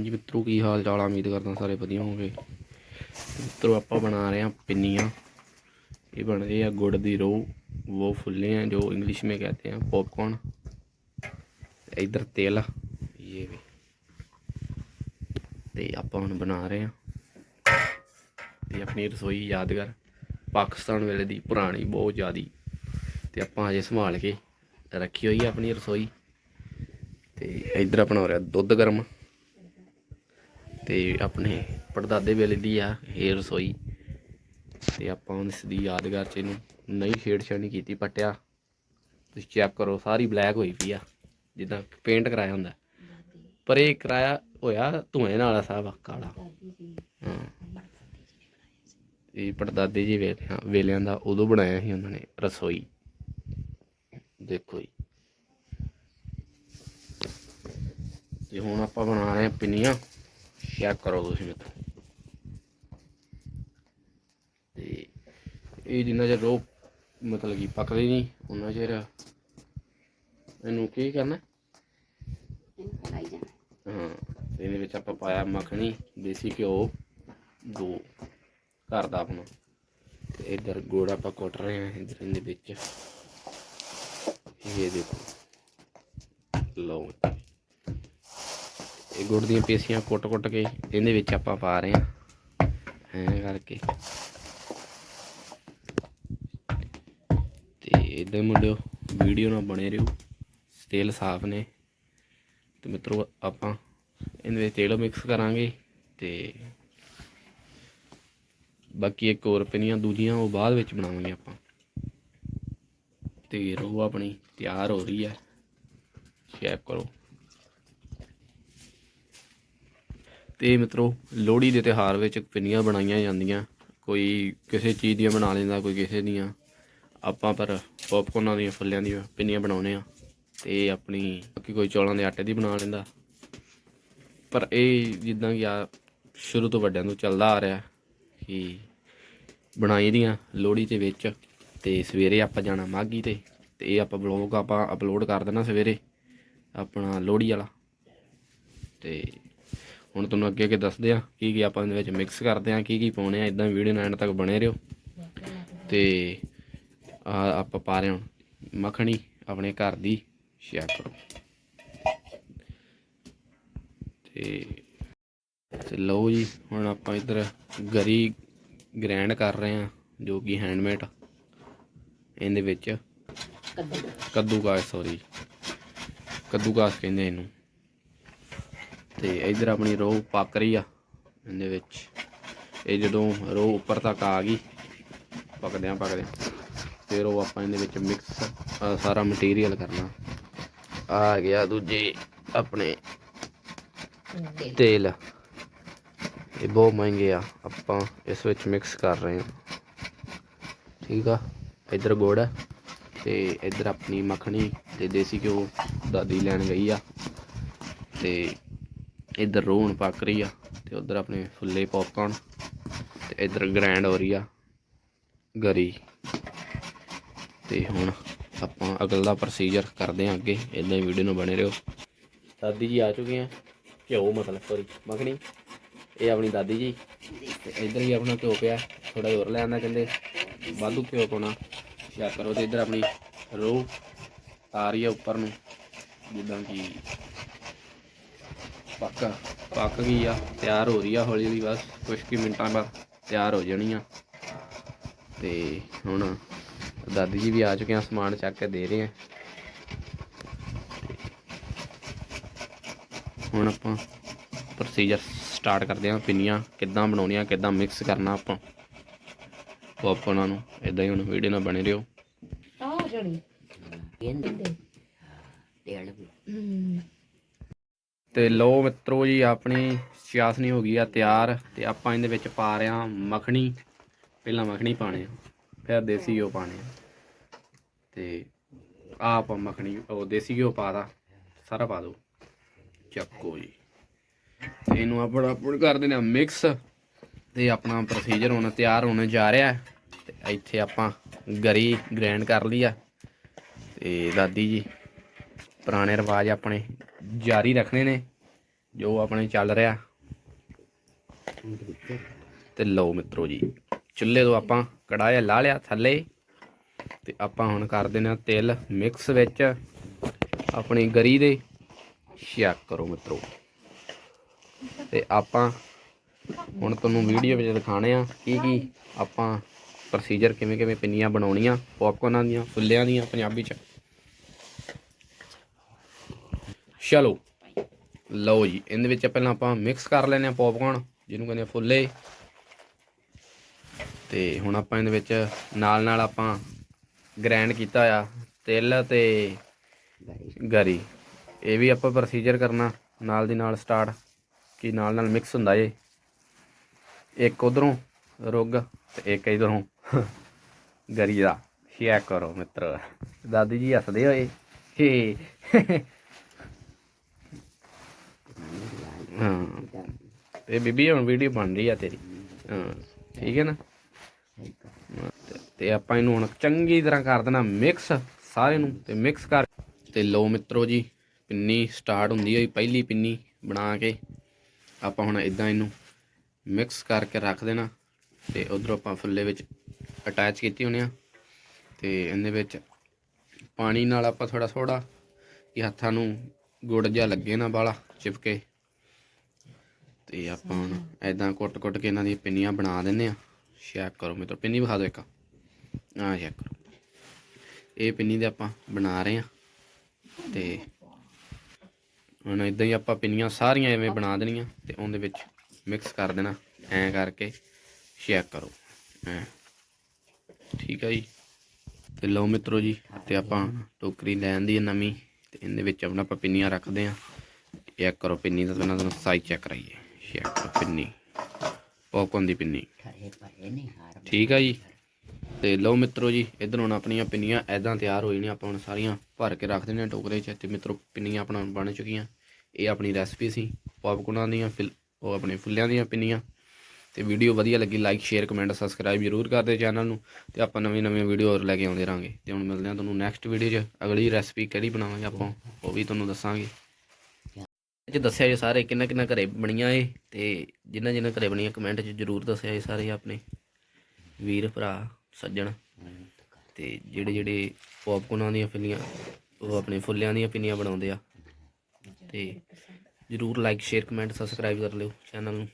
ਹਾਂਜੀ ਮਿੱਤਰੋ ਕੀ ਹਾਲ ਚਾਲ ਉਮੀਦ ਕਰਦਾ ਸਾਰੇ ਵਧੀਆ ਹੋਵੋਗੇ। ਮਿੱਤਰੋ, ਆਪਾਂ ਬਣਾ ਰਹੇ ਹਾਂ ਪਿੰਨੀਆਂ। ਇਹ ਬਣ ਰਹੇ ਆ ਗੁੜ ਦੀ ਰੋ ਉਹ ਫੁੱਲੇ ਆ, ਜੋ ਇੰਗਲਿਸ਼ ਮੇ ਕਹਤੇ ਆ ਪੌਪਕੌਰਨ ਇਧਰ ਤੇਲ। ਇਹ ਵੀ। ਤੇ ਆਪਾਂ ਹੁਣ ਬਣਾ ਰਹੇ ਹਾਂ। ਤੇ ਆਪਣੀ ਰਸੋਈ ਯਾਦਗਾਰ ਪਾਕਿਸਤਾਨ ਵੇਲੇ ਦੀ ਪੁਰਾਣੀ, ਬਹੁਤ ਜ਼ਿਆਦੀ। ਤੇ ਆਪਾਂ ਅਜੇ ਸੰਭਾਲ ਕੇ ਰੱਖੀ ਹੋਈ ਆ ਆਪਣੀ ਰਸੋਈ। ਤੇ ਇਧਰ ਆਪਣਾ ਹੋ ਰਿਹਾ ਦੁੱਧ ਗਰਮ। ਤੇ ਆਪਣੇ ਪੜਦਾਦੇ ਵੇਲੇ ਦੀ ਆ ਇਹ ਰਸੋਈ। ਤੇ ਆਪਾਂ ਇਸ ਦੀ ਯਾਦਗਾਰ ਚ ਇਹਨੂੰ ਨਹੀਂ ਛੇੜਛਾੜ ਨਹੀਂ ਕੀਤੀ ਪਟਿਆ ਤੁਸੀਂ ਚੈੱਕ ਕਰੋ, ਸਾਰੀ ਬਲੈਕ ਹੋਈ ਪਈ ਆ, ਜਿੱਦਾਂ ਪੇਂਟ ਕਰਾਇਆ ਹੁੰਦਾ। ਪਰ ਇਹ ਕਰਾਇਆ ਹੋਇਆ ਧੂਏ ਨਾਲ ਆ ਸਾਰਾ ਕਾਲਾ। ਹਾਂ। ਇਹ ਪੜਦਾਦੇ ਜੀ ਵੇਲਿਆਂ ਵੇਲਿਆਂ ਦਾ ਉਦੋਂ ਬਣਾਇਆ ਸੀ ਉਹਨਾਂ ਨੇ ਰਸੋਈ। ਦੇਖੋ ਜੀ। ਤੇ ਹੁਣ ਆਪਾਂ ਬਣਾ ਰਹੇ ਹਾਂ ਪਿੰਨੀਆਂ। ਚੈੱਕ ਕਰੋ ਤੁਸੀਂ ਮਿੱਤਰੋ ਤੇ ਇਹ ਜਿੰਨਾ ਚਿਰ ਰੋ ਮਤਲਬ ਕਿ ਪੱਕਦੇ ਨਹੀਂ ਉਹਨਾਂ ਚਿਰ ਇਹਨੂੰ ਕੀ ਕਰਨਾ ਇਹਨੂੰ ਫਰਾਈ ਜਾਣਾ ਹਾਂ ਇਹਦੇ ਵਿੱਚ ਆਪਾਂ ਪਾਇਆ ਮੱਖਣੀ ਦੇਸੀ ਘਿਓ ਦੋ ਘਰ ਦਾ ਆਪਣਾ ਤੇ ਇਧਰ ਗੁੜ ਆਪਾਂ ਕੁੱਟ ਰਹੇ ਹਾਂ ਇਧਰ ਇਹਦੇ ਵਿੱਚ ਇਹ ਦੇਖੋ ਲਓ ਇਹ ਗੁੜ ਦੀਆਂ ਪੇਸੀਆਂ ਕੁੱਟ-ਕੁੱਟ ਕੇ ਇਹਦੇ ਵਿੱਚ ਆਪਾਂ ਪਾ ਰਹੇ ਹਾਂ। ਐਂ ਕਰਕੇ। ਤੇ ਇਦਾਂ ਮੁੰਡਿਓ, ਵੀਡੀਓ ਨਾਲ ਬਣੇ ਰਹੋ। ਤੇਲ ਸਾਫ਼ ਨੇ। ਤੇ ਮਿੱਤਰੋ, ਆਪਾਂ ਇਹਦੇ ਵਿੱਚ ਤੇਲ ਮਿਕਸ ਕਰਾਂਗੇ ਤੇ ਬਾਕੀ ਇੱਕ ਹੋਰ ਪਿੰਨੀਆਂ ਦੂਜੀਆਂ ਉਹ ਬਾਅਦ ਵਿੱਚ ਬਣਾਵਾਂਗੇ ਆਪਾਂ। ਤੇ ਰੋ ਆਪਣੀ ਤਿਆਰ ਹੋ ਰਹੀ ਹੈ। ਚੈੱਕ ਕਰੋ। ਤੇ ਮਿੱਤਰੋ, ਲੋਹੜੀ ਦੇ ਤਿਉਹਾਰ ਵਿੱਚ ਪਿੰਨੀਆਂ ਬਣਾਈਆਂ ਜਾਂਦੀਆਂ। ਕੋਈ ਕਿਸੇ ਚੀਜ਼ ਦੀਆਂ ਬਣਾ ਲੈਂਦਾ, ਕੋਈ ਕਿਸੇ ਦੀਆਂ। ਆਪਾਂ ਪਰ ਪੌਪਕੌਰਨਾਂ ਦੀਆਂ ਫੁੱਲਿਆਂ ਦੀਆਂ ਪਿੰਨੀਆਂ ਬਣਾਉਨੇ ਆ ਤੇ ਆਪਣੀ ਬਾਕੀ ਕੋਈ ਚੌਲਾਂ ਦੇ ਆਟੇ ਦੀ ਬਣਾ ਲੈਂਦਾ। ਪਰ ਇਹ ਜਿੱਦਾਂ ਕਿ ਆ ਸ਼ੁਰੂ ਤੋਂ ਵੱਡਿਆਂ ਤੋਂ ਚੱਲਦਾ ਆ ਰਿਹਾ ਕਿ ਬਣਾਈ ਦੀਆਂ ਲੋਹੜੀ ਦੇ ਵਿੱਚ ਤੇ ਸਵੇਰੇ ਆਪਾਂ ਜਾਣਾ ਮਾਗੀ ਤੇ ਤੇ ਇਹ ਆਪਾਂ ਬਲੌਗ ਆਪਾਂ ਅਪਲੋਡ ਕਰ ਦੇਣਾ ਸਵੇਰੇ ਆਪਣਾ ਲੋਹੜੀ ਵਾਲਾ। ਤੇ ਹੁਣ ਤੁਹਾਨੂੰ ਅੱਗੇ ਅੱਗੇ ਦੱਸਦੇ ਆ ਕੀ ਕੀ ਆਪਾਂ ਇਹਦੇ ਵਿੱਚ ਮਿਕਸ ਕਰਦੇ ਆ ਕੀ ਕੀ ਪਾਉਣੇ ਆ ਇਦਾਂ ਵੀਡੀਓ ਨਾਲ ਐਂਡ ਤੱਕ ਬਣੇ ਰਹੋ। ਤੇ ਆ ਆਪਾਂ ਪਾ ਰਹੇ ਹੁਣ ਮੱਖਣੀ ਆਪਣੇ ਘਰ ਦੀ ਸ਼ੇਅਰ ਕਰੋ। ਤੇ ਤੇ ਲਓ ਜੀ ਹੁਣ ਆਪਾਂ ਇੱਧਰ ਗਰੀ ਗ੍ਰੈਂਡ ਕਰ ਰਹੇ ਆ ਜੋ ਕਿ ਹੈਂਡਮੇਡ ਇਹਦੇ ਵਿੱਚ ਕੱਦੂ। ਕੱਦੂਕਾਸ ਸੌਰੀ ਕੱਦੂਕਾਸ ਕਹਿੰਦੇ ਇਹਨੂੰ। ਤੇ ਇੱਧਰ ਆਪਣੀ ਰੋਹ ਪੱਕ ਰਹੀ ਆ, ਇਹਦੇ ਵਿੱਚ। ਇਹ ਜਦੋਂ ਰੋਹ ਉੱਪਰ ਤੱਕ ਆ ਗਈ, ਪੱਕਦਿਆਂ ਪੱਕਦਿਆਂ ਫਿਰ ਉਹ ਆਪਾਂ ਇਹਦੇ ਵਿੱਚ ਮਿਕਸ ਸਾਰਾ ਮਟੀਰੀਅਲ ਕਰਨਾ। ਆ ਗਿਆ ਦੂਜੇ ਆਪਣੇ ਤੇਲ। ਇਹ ਬਹੁਤ ਮਹਿੰਗੇ ਆ, ਆਪਾਂ ਇਸ ਵਿੱਚ ਮਿਕਸ ਕਰ ਰਹੇ ਹਾਂ। ਠੀਕ ਆ? ਇੱਧਰ ਗੁੜ ਹੈ ਤੇ ਇੱਧਰ ਆਪਣੀ ਮੱਖਣੀ ਤੇ ਦੇਸੀ ਘਿਓ ਦਾਦੀ ਲੈਣ ਗਈ ਆ। ਤੇ ਇੱਧਰ ਰੋਹਣ ਪੱਕ ਰਹੀ ਆ ਤੇ ਉਧਰ ਆਪਣੇ ਫੁੱਲੇ ਪੌਪਕਾਰਨ ਤੇ ਇੱਧਰ ਗ੍ਰੈਂਡ ਹੋ ਰਹੀ ਆ ਗਰੀ। ਤੇ ਹੁਣ ਆਪਾਂ ਅਗਲਾ ਪ੍ਰੋਸੀਜਰ ਕਰਦੇ ਹਾਂ ਅੱਗੇ ਇਦਾਂ ਹੀ ਵੀਡੀਓ ਨੂੰ ਬਣੇ ਰਹੋ। ਦਾਦੀ ਜੀ ਆ ਚੁੱਕੇ ਆ। ਘਿਓ ਮਤਲਬ ਸੋਰੀ ਮੱਖਣੀ। ਇਹ ਆਪਣੀ ਦਾਦੀ ਜੀ। ਤੇ ਇੱਧਰ ਹੀ ਆਪਣਾ ਘਿਓ ਪਿਆ ਥੋੜਾ ਹੋਰ ਲੈ ਆਂਦਾ ਕਹਿੰਦੇ। ਵਾਧੂ ਘਿਓ ਪਾਉਣਾ। ਚੈੱਕ ਕਰੋ ਤੇ ਇੱਧਰ ਆਪਣੀ ਰੋਹ ਆ ਰਹੀ ਆ ਉੱਪਰ ਨੂੰ। ਜਿੱਦਾਂ ਕਿ ਪੱਕ ਪੱਕ ਗਈ ਆ ਤਿਆਰ ਹੋ ਰਹੀ ਆ ਹੌਲੀ ਹੌਲੀ ਬਸ ਕੁਝ ਕੁ ਮਿੰਟਾਂ ਬਾਅਦ ਤਿਆਰ ਹੋ ਜਾਣੀ ਆ। ਤੇ ਹੁਣ ਦਾਦੀ ਜੀ ਵੀ ਆ ਚੁੱਕੇ ਆ ਸਮਾਨ ਚੱਕ ਕੇ ਦੇ ਰਹੇ ਆ। ਹੁਣ ਆਪਾਂ ਪ੍ਰੋਸੀਜਰ ਸਟਾਰਟ ਕਰਦੇ ਹਾਂ ਪਿੰਨੀਆਂ ਕਿੱਦਾਂ ਬਣਾਉਣੀਆਂ ਕਿੱਦਾਂ ਮਿਕਸ ਕਰਨਾ ਆਪਾਂ। ਪੌਪਕੌਰਨਾਂ ਨੂੰ ਇਦਾਂ ਹੀ ਹੁਣ ਵੀਡੀਓ ਨਾਲ ਬਣੇ ਰਹੋ। ਆ ਜਣੀ। ਕਹਿੰਦੇ ਤੇਲ ਵੀ ਤੇ ਲੋ ਮਿੱਤਰੋ ਜੀ, ਆਪਣੀ ਸਿਆਸਨੀ ਹੋ ਗਈ ਆ ਤਿਆਰ ਤੇ ਆਪਾਂ ਇਹਦੇ ਵਿੱਚ ਪਾ ਰਹੇ ਹਾਂ ਮੱਖਣੀ। ਪਹਿਲਾਂ ਮੱਖਣੀ ਪਾਣੇ ਆ ਫਿਰ ਦੇਸੀ ਘਿਓ ਪਾਣੇ ਆ ਤੇ ਆਹ ਆਪਾਂ ਮੱਖਣੀ, ਉਹ ਦੇਸੀ ਘਿਓ ਪਾਦਾ ਸਾਰਾ ਪਾ ਦਿਓ ਚੱਕੋ ਜੀ। ਤੇ ਇਹਨੂੰ ਆਪਣਾ ਆਪਣ ਕਰ ਦਿੰਦੇ ਆ ਮਿਕਸ ਤੇ ਆਪਣਾ ਪ੍ਰੋਸੀਜਰ ਹੁਣ ਤਿਆਰ ਹੋਣ ਜਾ ਰਿਹਾ ਹੈ। ਤੇ ਇੱਥੇ ਆਪਾਂ ਗਰੀ ਗ੍ਰੈਂਡ ਕਰ ਲਈ ਆ। ਤੇ ਦਾਦੀ ਜੀ ਪੁਰਾਣੇ ਰਿਵਾਜ ਆਪਣੇ ਜਾਰੀ ਰੱਖਣੇ ਨੇ, ਜੋ ਆਪਣੇ ਚੱਲ ਰਿਹਾ। ਤੇ ਲਓ ਮਿੱਤਰੋ ਜੀ, ਚੁੱਲ੍ਹੇ ਤੋਂ ਆਪਾਂ ਕੜਾਇਆ ਲਾ ਲਿਆ ਥੱਲੇ, ਤੇ ਆਪਾਂ ਹੁਣ ਕਰ ਦੇਣਾ ਤਿਲ ਮਿਕਸ ਵਿੱਚ। ਆਪਣੀ ਗਰੀ ਦੇ ਸ਼ਿਆਕ ਕਰੋ ਮਿੱਤਰੋ। ਤੇ ਆਪਾਂ ਹੁਣ ਤੁਹਾਨੂੰ ਵੀਡੀਓ ਵਿੱਚ ਦਿਖਾਣੇ ਆ ਕੀ ਕੀ ਆਪਾਂ ਪ੍ਰੋਸੀਜਰ ਕਿਵੇਂ ਕਿਵੇਂ ਪਿੰਨੀਆਂ ਬਣਾਉਣੀਆਂ, ਪੌਪਕੌਰਨਾਂ ਦੀਆਂ, ਫੁੱਲਿਆਂ ਦੀਆਂ, ਪੰਜਾਬੀ ਚ। ਚਲੋ ਲਓ ਜੀ, ਇਹਦੇ ਵਿੱਚ ਪਹਿਲਾਂ ਆਪਾਂ ਮਿਕਸ ਕਰ ਲੈਨੇ ਆ ਪੌਪਕੌਰਨ ਜਿਹਨੂੰ ਕਹਿੰਦੇ ਆ ਫੁੱਲੇ। ਤੇ ਹੁਣ ਆਪਾਂ ਇਹਦੇ ਵਿੱਚ ਨਾਲ ਨਾਲ ਆਪਾਂ ਗ੍ਰਾਈਂਡ ਕੀਤਾ ਆ, ਤਿਲ ਤੇ ਗਰੀ। ਇਹ ਵੀ ਆਪਾਂ ਪ੍ਰੋਸੀਜਰ ਕਰਨਾ, ਨਾਲ ਦੀ ਨਾਲ ਸਟਾਰਟ ਕਿ ਨਾਲ ਨਾਲ ਮਿਕਸ ਹੁੰਦਾ ਏ ਇੱਕ ਉਧਰੋਂ ਰੁੱਗ ਤੇ ਇੱਕ ਇਧਰੋਂ ਗਰੀ ਦਾ। ਸ਼ੇਅਰ ਕਰੋ ਮਿੱਤਰ। ਦਾਦੀ ਜੀ ਹੱਸਦੇ ਹੋਏ। ਹੇ ਹਾਂ। ਤੇ ਬੀਬੀ ਹੁਣ ਵੀਡੀਓ ਬਣ ਰਹੀ ਆ ਤੇਰੀ। ਹਾਂ, ਠੀਕ ਹੈ ਨਾ? ਤੇ- ਆਪਾਂ ਇਹਨੂੰ ਹੁਣ ਚੰਗੀ ਤਰ੍ਹਾਂ ਕਰ ਦੇਣਾ ਮਿਕਸ ਸਾਰੇ ਨੂੰ ਤੇ ਮਿਕਸ ਕਰ। ਤੇ ਲੋ ਮਿੱਤਰੋ ਜੀ, ਪਿੰਨੀ ਸਟਾਰਟ ਹੁੰਦੀ ਹੋਈ, ਪਹਿਲੀ ਪਿੰਨੀ ਬਣਾ ਕੇ ਆਪਾਂ ਹੁਣ ਇਦਾਂ ਇਹਨੂੰ ਮਿਕਸ ਕਰਕੇ ਰੱਖ ਦੇਣਾ। ਤੇ ਉਧਰੋਂ ਆਪਾਂ ਫੁੱਲੇ ਵਿੱਚ ਅਟੈਚ ਕੀਤੀ ਹੋਣੀ ਆ। ਤੇ ਇਹਦੇ ਵਿੱਚ ਪਾਣੀ ਨਾਲ ਆਪਾਂ ਥੋੜਾ ਥੋੜਾ ਕਿ ਹੱਥਾਂ ਨੂੰ ਗੁੜ ਜਿਹਾ ਲੱਗੇ ਨਾ ਬਾਲਾ ਚਿਪਕੇ। ਤੇ ਆਪਾਂ ਹੁਣ ਐਦਾਂ ਕੁੱਟ-ਕੁੱਟ ਕੇ ਇਹਨਾਂ ਦੀਆਂ ਪਿੰਨੀਆਂ ਬਣਾ ਦਿੰਨੇ ਆ ਚੈੱਕ ਕਰੋ ਮਿੱਤਰੋ ਪਿੰਨੀ ਵਿਖਾ ਦਿਓ ਇੱਕ। ਆ ਚੈੱਕ ਕਰੋ। ਇਹ ਪਿੰਨੀ ਦੇ ਆਪਾਂ ਬਣਾ ਰਹੇ ਆ ਤੇ ਹੁਣ ਇਦਾਂ ਹੀ ਆਪਾਂ ਪਿੰਨੀਆਂ ਸਾਰੀਆਂ ਐਵੇਂ ਬਣਾ ਦੇਣੀਆਂ ਤੇ ਉਹਦੇ ਵਿੱਚ ਮਿਕਸ ਕਰ ਦੇਣਾ। ਐਂ ਕਰਕੇ ਚੈੱਕ ਕਰੋ। ਐਂ। ਠੀਕ ਹੈ ਜੀ। ਤੇ ਲਓ ਮਿੱਤਰੋ ਜੀ ਤੇ ਆਪਾਂ ਟੋਕਰੀ ਲੈਣ ਦੀ ਨਵੀਂ ਤੇ ਇਹਦੇ ਵਿੱਚ ਆਪਣਾ ਆਪਾਂ ਪਿੰਨੀਆਂ ਰੱਖਦੇ ਆ ਚੈੱਕ ਕਰੋ ਪਿੰਨੀ ਦਾ ਤੁਹਾਨੂੰ ਸਾਈਜ਼ ਚੈੱਕ ਕਰਾਈਏ। ਕਰੋ ਪਿੰਨੀ। ਪੌਪਕੌਰਨ ਦੀ ਪਿੰਨੀ। ਠੀਕ ਆ ਜੀ। ਤੇ ਲਓ ਮਿੱਤਰੋ ਜੀ ਇਧਰ ਹੁਣ ਆਪਣੀਆਂ ਪਿੰਨੀਆਂ ਐਦਾਂ ਤਿਆਰ ਹੋਈ ਨੇ ਆਪਾਂ ਹੁਣ ਸਾਰੀਆਂ ਭਰ ਕੇ ਰੱਖ ਦਿੰਦੇ ਹਾਂ ਟੋਕਰੇ 'ਚ। ਤੇ ਮਿੱਤਰੋ ਪਿੰਨੀਆਂ ਆਪਣਾ ਬਣ ਚੁੱਕੀਆਂ। ਇਹ ਆਪਣੀ ਰੈਸਪੀ ਸੀ ਪੌਪਕੌਰਨਾਂ ਦੀਆਂ ਉਹ ਆਪਣੇ ਫੁੱਲਿਆਂ ਦੀਆਂ ਪਿੰਨੀਆਂ। ਤੇ ਵੀਡੀਓ ਵਧੀਆ ਲੱਗੀ ਲਾਈਕ ਸ਼ੇਅਰ ਕਮੈਂਟ ਸਬਸਕ੍ਰਾਈਬ ਜ਼ਰੂਰ ਕਰ ਦਿਓ ਚੈਨਲ ਨੂੰ। ਤੇ ਆਪਾਂ ਨਵੀਂ ਨਵੀਂ ਵੀਡੀਓ ਹੋਰ ਲੈ ਕੇ ਆਉਂਦੇ ਰਾਂਗੇ ਤੇ ਹੁਣ ਮਿਲਦੇ ਹਾਂ ਤੁਹਾਨੂੰ ਨੈਕਸਟ ਵੀਡੀਓ 'ਚ। ਅਗਲੀ ਰੈਸਪੀ ਕਿਹੜੀ ਬਣਾਵਾਂਗੇ ਆਪਾਂ ਉਹ ਵੀ ਤੁਹਾਨੂੰ ਦੱਸਾਂਗੇ। 'ਚ ਦੱਸਿਆ ਜੀ ਸਾਰੇ, ਕਿੰਨਾ ਕਿੰਨਾ ਘਰੇ ਬਣੀਆਂ ਏ ਤੇ ਜਿੰਨਾ ਜਿੰਨਾ ਘਰੇ ਬਣੀਆਂ ਕਮੈਂਟ 'ਚ ਜ਼ਰੂਰ ਦੱਸਿਆ ਜੀ ਸਾਰੇ ਆਪਣੇ ਵੀਰ, ਭਰਾ, ਸੱਜਣ, ਤੇ ਜਿਹੜੇ ਜਿਹੜੇ ਪੌਪਕੌਰਨਾਂ ਦੀਆਂ ਫਿੱਲੀਆਂ, ਉਹ ਆਪਣੇ ਫੁੱਲਿਆਂ ਦੀਆਂ ਪਿੰਨੀਆਂ ਬਣਾਉਂਦੇ ਆ। ਤੇ ਜਰੂਰ ਲਾਈਕ ਸ਼ੇਅਰ ਕਮੈਂਟ ਸਬਸਕ੍ਰਾਈਬ ਕਰ ਲਿਓ ਚੈਨਲ ਨੂੰ।